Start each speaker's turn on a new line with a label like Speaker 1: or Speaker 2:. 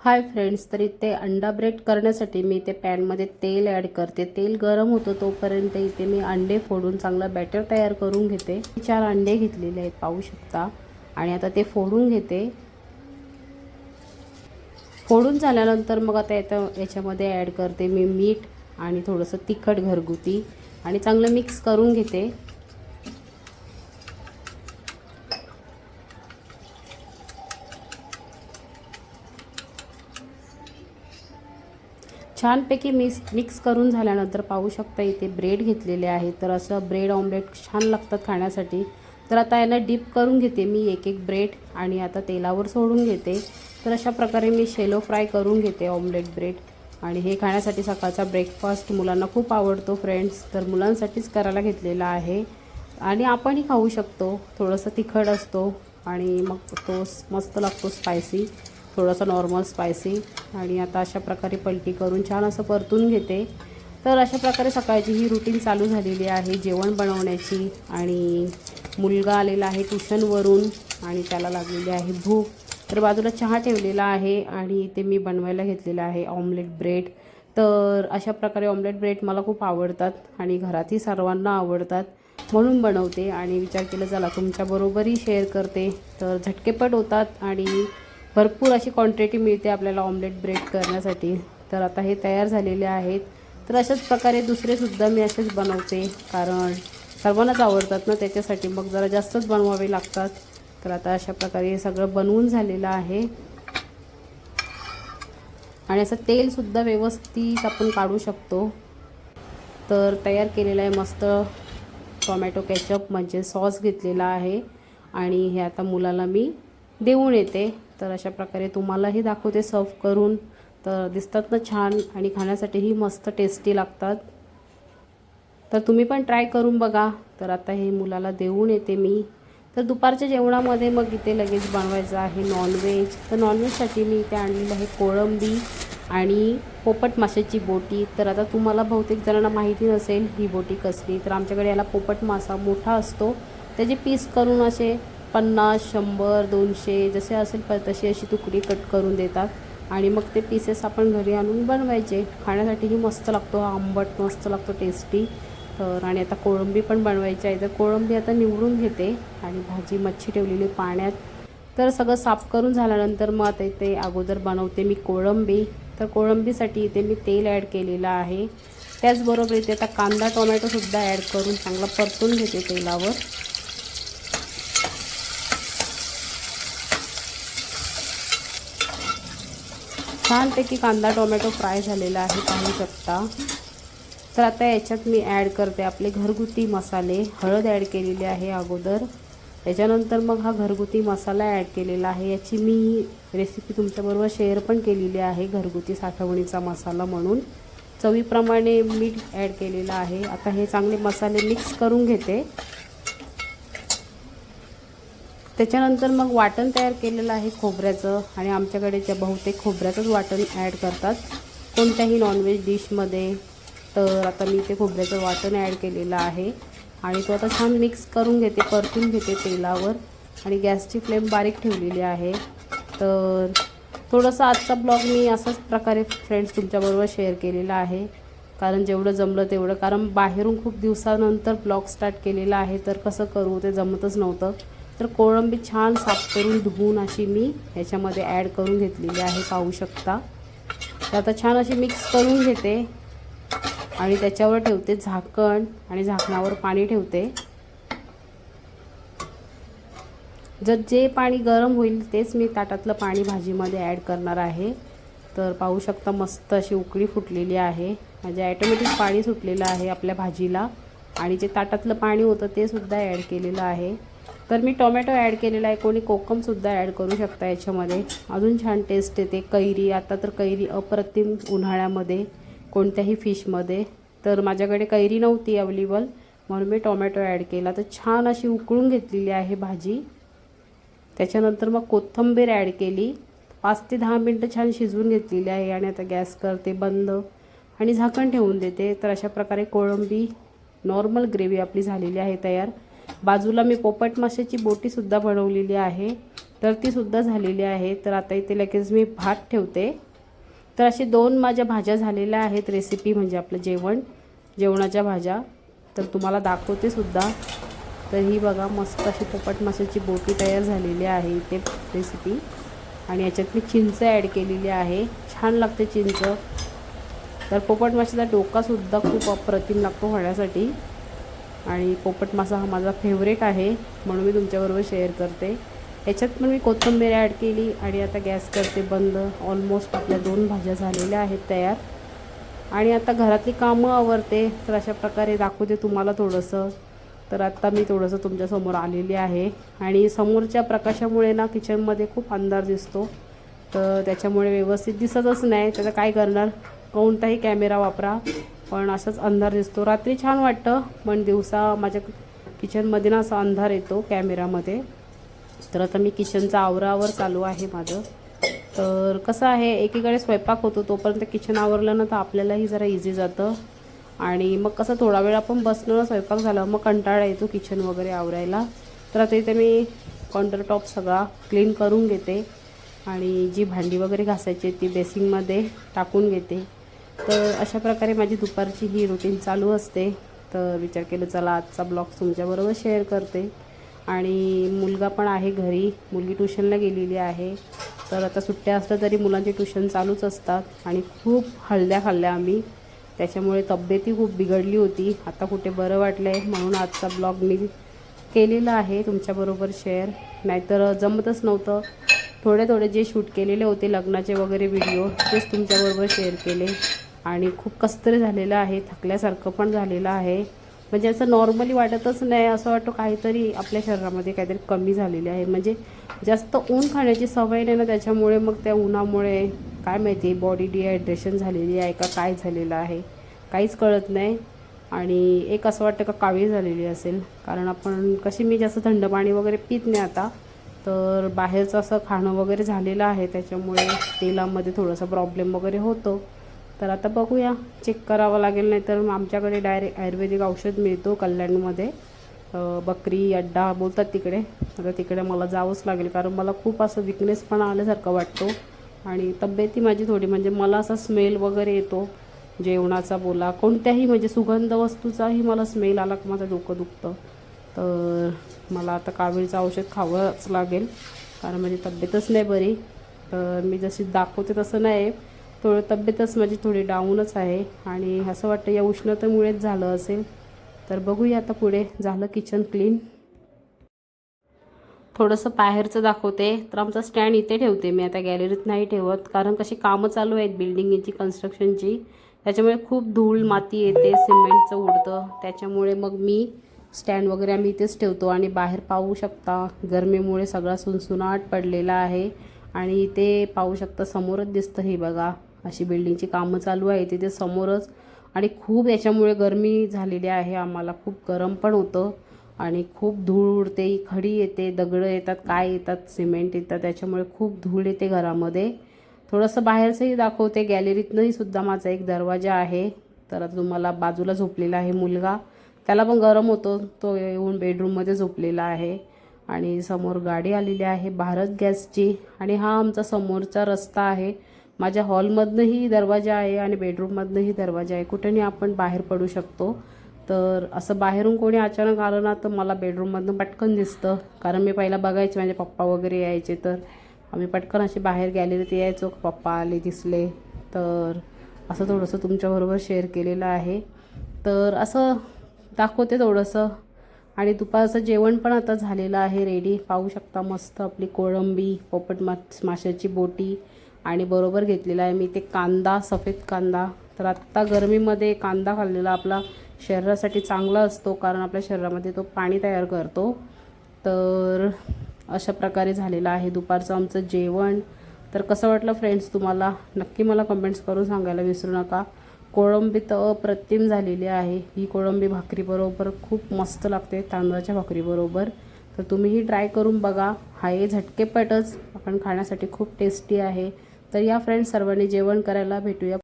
Speaker 1: Hi friends तर इथे अंडा ब्रेड करण्यासाठी मी इथे पॅनमध्ये तेल ॲड करते. तेल गरम होतं तोपर्यंत इथे मी अंडे फोडून चांगलं बॅटर तयार करून घेते. चार अंडे घेतलेले आहेत पाहू शकता. आणि आता ते फोडून घेते. फोडून झाल्यानंतर मग आता याच्या याच्यामध्ये ॲड करते मी मीठ आणि थोडंसं तिखट घरगुती. आणि चांगलं मिक्स करून घेते. छानपैकी मिक्स मिक्स करून झाल्यानंतर पाहू शकता इथे ब्रेड घेतलेले आहे. तर असं ब्रेड ऑमलेट छान लागतात खाण्यासाठी. तर आता यांना डीप करून घेते मी एक एक ब्रेड आणि आता तेलावर सोडून घेते. तर अशा प्रकारे मी शेलो फ्राय करून घेते ऑमलेट ब्रेड आणि हे खाण्यासाठी सकाळचा ब्रेकफास्ट मुलांना खूप आवडतो फ्रेंड्स तर मुलांसाठीच करायला घेतलेला आहे. आणि आपणही खाऊ शकतो. थोडंसं तिखट असतो आणि मग तो मस्त लागतो स्पायसी थोडंसं नॉर्मल स्पायसी आणि आता अशा प्रकारे पलटी करून छान असं परतून घेते. तर अशा प्रकारे सकाळची ही रुटीन चालू झालेली आहे जेवण बनवण्याची आणि मुलगा आलेला आहे ट्युशनवरून आणि त्याला लागलेली आहे भूक. तर बाजूला चहा ठेवलेला आहे आणि ते मी बनवायला घेतलेलं आहे ऑमलेट ब्रेड तर अशा प्रकारे ऑमलेट ब्रेड मला खूप आवडतात आणि घरातही सर्वांना आवडतात म्हणून बनवते आणि विचार केला चला तुमच्याबरोबरही शेअर करते. तर झटकेपट होतात आणि भरपूर अशी क्वांटिटी मिळते आपल्याला ऑमलेट ब्रेड करण्यासाठी. तर आता हे तयार झालेले आहेत. तर अशाच प्रकारे दुसरेसुद्धा मी असेच बनवते कारण सर्वांनाच आवडतात ना त्याच्यासाठी मग जरा जास्तच बनवावे लागतात. तर आता अशा प्रकारे हे सगळं बनवून झालेलं आहे. आणि असं तेलसुद्धा व्यवस्थित आपण काढू शकतो. तर तयार केलेलं आहे मस्त टॉमॅटो कॅचअप म्हणजे सॉस घेतलेला आहे. आणि हे आता मुलाला मी देऊन येते. तर अशा प्रकारे तुम्हालाही दाखवते सर्व करून. तर दिसतात ना छान आणि खाण्यासाठीही मस्त टेस्टी लागतात. तर तुम्ही पण ट्राय करून बघा. तर आता हे मुलाला देऊन येते मी. तर दुपारच्या जेवणामध्ये मग इथे लगेच बनवायचं आहे नॉनव्हेज तर नॉनव्हेजसाठी मी इथे आणलेलं आहे कोळंबी आणि पोपट माशाची बोटी. तर आता तुम्हाला बहुतेक जणांना माहिती नसेल ही बोटी कसली. तर आमच्याकडे याला पोपट मासा मोठा असतो. त्याचे पीस करून असे पन्नास शंभर दोनशे जसे असेल प तशी अशी तुकडी कट करून देतात. आणि मग ते पीसेस आपण घरी आणून बनवायचे. खाण्यासाठीही मस्त लागतो हा आंबट मस्त लागतो टेस्टी तर आणि आता कोळंबी पण बनवायची आहे. तर कोळंबी आता निवडून घेते आणि भाजी मच्छी ठेवलेली पाण्यात. तर सगळं साफ करून झाल्यानंतर मग आता इथे अगोदर बनवते मी कोळंबी. तर कोळंबीसाठी इथे मी तेल ॲड केलेलं आहे. त्याचबरोबर इथे आता कांदा टोमॅटोसुद्धा ॲड करून चांगला परतून घेते तेलावर. छानपैकी कांदा टोमॅटो फ्राय झालेला आहे पाहू शकता. तर आता याच्यात मी ॲड करते आपले घरगुती मसाले. हळद ॲड केलेली आहे अगोदर. त्याच्यानंतर मग हा घरगुती मसाला ॲड केलेला आहे. याची मी रेसिपी तुमच्याबरोबर शेअर पण केलेली आहे घरगुती साठवणीचा मसाला म्हणून. चवीप्रमाणे मीठ ॲड केलेलं आहे. आता हे चांगले मसाले मिक्स करून घेते. त्याच्यानंतर मग वाटण तयार केलेलं आहे खोबऱ्याचं आणि आमच्याकडे त्या बहुतेक खोबऱ्याचंच वाटण ॲड करतात. कोणत्याही नॉनव्हेज डिशमध्ये तर आता मी ते खोबऱ्याचं वाटण ॲड केलेलं आहे. आणि तो आता छान मिक्स करून घेते परतून घेते तेलावर. आणि गॅसची फ्लेम बारीक ठेवलेली आहे. तर थोडंसं आजचा ब्लॉग मी असाच प्रकारे फ्रेंड्स तुमच्याबरोबर शेअर केलेला आहे. कारण जेवढं जमलं तेवढं. कारण बाहेरून खूप दिवसानंतर ब्लॉग स्टार्ट केलेला आहे. तर कसं करू ते जमतच नव्हतं. तर कोळंबी छान साफ करून धुवून अशी मी ह्याच्यामध्ये ॲड करून घेतलेली आहे पाहू शकता. तर आता छान अशी मिक्स करून घेते आणि त्याच्यावर ठेवते झाकण आणि झाकणावर पाणी ठेवते. जर जे पाणी गरम होईल तेच मी ताटातलं पाणी भाजीमध्ये ॲड करणार आहे. तर पाहू शकता मस्त अशी उकळी फुटलेली आहे. म्हणजे ॲटोमॅटिक पाणी सुटलेलं आहे आपल्या भाजीला आणि जे ताटातलं पाणी होतं ते सुद्धा ॲड केलेलं आहे. तर मी टोमॅटो ॲड केलेला आहे. कोणी कोकमसुद्धा ॲड करू शकता याच्यामध्ये. अजून छान टेस्ट येते. कैरी आता तर कैरी अप्रतिम उन्हाळ्यामध्ये कोणत्याही फिशमध्ये. तर माझ्याकडे कैरी नव्हती अवेलेबल म्हणून मी टोमॅटो ॲड केला. तर छान अशी उकळून घेतलेली आहे भाजी. त्याच्यानंतर मग कोथिंबीर ॲड केली. पाच ते दहा मिनटं छान शिजवून घेतलेली आहे आणि आता गॅस करते बंद आणि झाकण ठेवून देते. तर अशा प्रकारे कोळंबी नॉर्मल ग्रेव्ही आपली झालेली आहे तयार. बाजूला मी पोपट माशाची बोटीसुद्धा बनवलेली आहे. तर तीसुद्धा झालेली आहे. तर आता इथे लगेच मी भात ठेवते. तर असे दोन माझ्या भाज्या झालेल्या आहेत. रेसिपी म्हणजे आपलं जेवण जेवणाच्या भाज्या. तर तुम्हाला दाखवते सुद्धा. तर ही बघा मस्त अशी पोपट माशाची बोटी तयार झालेली आहे इथे रेसिपी आणि याच्यात मी चिंच ॲड केलेली आहे. छान लागते चिंच. तर पोपट माशाचा डोकासुद्धा खूप अप्रतिम लागतो होण्यासाठी. आणि पोपट मासा हा माझा फेवरेट आहे म्हणून मी तुमच्याबरोबर शेअर करते. याच्यात पण मी कोथिंबीर ॲड केली आणि आता गॅस करते बंद. ऑलमोस्ट आपल्या दोन भाज्या झालेल्या आहेत तयार. आणि आता घरातली कामं आवरते तर अशा प्रकारे दाखवते तुम्हाला थोडंसं. तर आत्ता मी थोडंसं तुमच्यासमोर आलेली आहे. आणि समोरच्या प्रकाशामुळे ना किचनमध्ये खूप अंधार दिसतो. तर त्याच्यामुळे व्यवस्थित दिसतच नाही. त्याचं काय करणार? कोणताही कॅमेरा वापरा. पण असंच अंधार दिसतो. रात्री छान वाटतं पण दिवसा माझ्या किचनमध्ये ना असा अंधार येतो कॅमेरामध्ये. तर आता मी किचनचा आवरावर चालू आहे माझं. तर कसं आहे एकीकडे स्वयंपाक होतो तोपर्यंत किचन आवरलं ना तर आपल्यालाही जरा इझी जातं. आणि मग कसं थोडा वेळ आपण बसलो ना स्वयंपाक झाला मग कंटाळा येतो किचन वगैरे आवरायला. तर आता इथे मी काउंटरटॉप सगळा क्लीन करून घेते. आणि जी भांडी वगैरे घासायची ती बेसिंगमध्ये टाकून घेते. तर अशा प्रकारे माझी दुपारची ही रुटीन चालू असते. तर विचार केलं चला आजचा ब्लॉग तुमच्याबरोबर शेअर करते. आणि मुलगा पण आहे घरी मुलगी ट्युशनला गेलेली आहे. तर आता सुट्ट्या असल्या तरी मुलांचे ट्युशन चालूच असतात. आणि खूप हळद्या खाल्ल्या आम्ही. त्याच्यामुळे तब्येती खूप बिघडली होती. आता कुठे बरं वाटलं आहे म्हणून आजचा ब्लॉग मी केलेला आहे. तुमच्याबरोबर शेअर नाहीतर जमतच नव्हतं. थोडे थोडे जे शूट केलेले होते लग्नाचे वगैरे व्हिडिओ तेच तुमच्याबरोबर शेअर केले. आणि खूप कसतरी झालेलं आहे थकल्यासारखं पण झालेलं आहे. म्हणजे असं नॉर्मली वाटतच नाही असं वाटतं काहीतरी आपल्या शरीरामध्ये काहीतरी कमी झालेली आहे. म्हणजे जास्त ऊन खाण्याची सवय नाही ना त्याच्यामुळे मग त्या उन्हामुळे काय माहिती बॉडी डिहायड्रेशन झालेली आहे का काय झालेलं आहे काहीच कळत नाही. आणि एक असं वाटतं का काळी झालेली असेल. कारण आपण कशी मी जास्त थंड पाणी वगैरे पित नाही आता. तर बाहेरचं असं खाणं वगैरे झालेलं आहे त्याच्यामुळे तेलामध्ये थोडासा प्रॉब्लेम वगैरे होतो. तर आता बघूया. चेक करावं लागेल नाही तर आमच्याकडे डायरेक्ट आयुर्वेदिक औषध मिळतो कल्याणमध्ये. बकरी अड्डा बोलतात तिकडे. आता तिकडे मला जावंच लागेल कारण मला खूप असं विकनेस पण आल्यासारखं वाटतो. आणि तब्येती माझी थोडी म्हणजे मला असा स्मेल वगैरे येतो जेवणाचा बोला कोणत्याही म्हणजे सुगंध वस्तूचाही मला स्मेल आला की माझं डोकं दुखतं. तर मला आता कावीळचं औषध खावंच लागेल कारण माझी तब्येतच नाही बरी. तर मी जशी दाखवते तसं नाही थोडं तब्येतच माझी थोडी डाऊनच आहे आणि असं वाटतं या उष्णतेमुळेच झालं असेल. तर बघूया आता पुढे झालं किचन क्लीन. थोडंसं बाहेरचं दाखवते तर आमचा स्टँड इथे ठेवते मी. आता गॅलरीत नाही ठेवत कारण कशी कामं चालू आहेत बिल्डिंगची कन्स्ट्रक्शनची. त्याच्यामुळे खूप धूळ माती येते सिमेंटचं उडतं. त्याच्यामुळे मग मी स्टँड वगैरे आम्ही इथेच ठेवतो आणि बाहेर पाहू शकता. गरमीमुळे सगळा सुनसुनाट पडलेला आहे आणि इथे पाहू शकता समोरच दिसतं हे बघा. अशी बिल्डिंगची कामं चालू आहे. तिथे समोरच आणि खूप याच्यामुळे गरमी झालेली आहे. आम्हाला खूप गरम पण होतं आणि खूप धूळ उडते. खडी येते दगडं येतात काय येतात सिमेंट येतात. त्याच्यामुळे खूप धूळ येते घरामध्ये. थोडंसं बाहेरचंही दाखवते. गॅलरीतनंही सुद्धा माझा एक दरवाजा आहे. तर आता तुम्हाला बाजूला झोपलेला आहे मुलगा. त्याला पण गरम होतो. तो येऊन बेडरूममध्ये झोपलेला आहे. आणि समोर गाडी आलेली आहे. भारत गॅसची. आणि हा आमचा समोरचा रस्ता आहे. माझ्या हॉलमधनंही दरवाजा आहे आणि बेडरूममधनंही दरवाजा आहे. कुठेही आपण बाहेर पडू शकतो. तर असं बाहेरून कोणी अचानक आलं ना तर मला बेडरूममधनं पटकन दिसतं. कारण मी पहिला बघायचे माझे पप्पा वगैरे यायचे. तर आम्ही पटकन असे बाहेर गॅलरीत यायचो. पप्पा आले दिसले. तर असं थोडंसं तुमच्याबरोबर शेअर केलेलं आहे. तर असं दाखवते थोडंसं. आणि दुपारचं जेवण पण आता झालेलं आहे. रेडी. पाहू शकता मस्त आपली कोळंबी पोपट मा माशाची बोटी. आणि बरोबर घेतलेला आहे. मी ते कांदा सफेद कांदा. तर आत्ता गरमीमध्ये कांदा खाल्लेला आपला शरीरासाठी चांगला असतो कारण आपल्या शरीरामध्ये तो पाणी तयार करतो. तर अशा प्रकारे झालेलं आहे. दुपारचं आमचं जेवण. तर कसं वाटलं फ्रेंड्स तुम्हाला? नक्की मला कमेंट्स करून सांगायला विसरू नका. कोळंबी तर अप्रतिम झालेली आहे. ही कोळंबी भाकरीबरोबर खूप मस्त लागते तांदळाच्या भाकरीबरोबर. तर तुम्हीही ट्राय करून बघा. हा हे झटकेपटच. आपण खाण्यासाठी खूप टेस्टी आहे. तर या फ्रेंड्स सर्वांनी जेवण करायला भेटूया.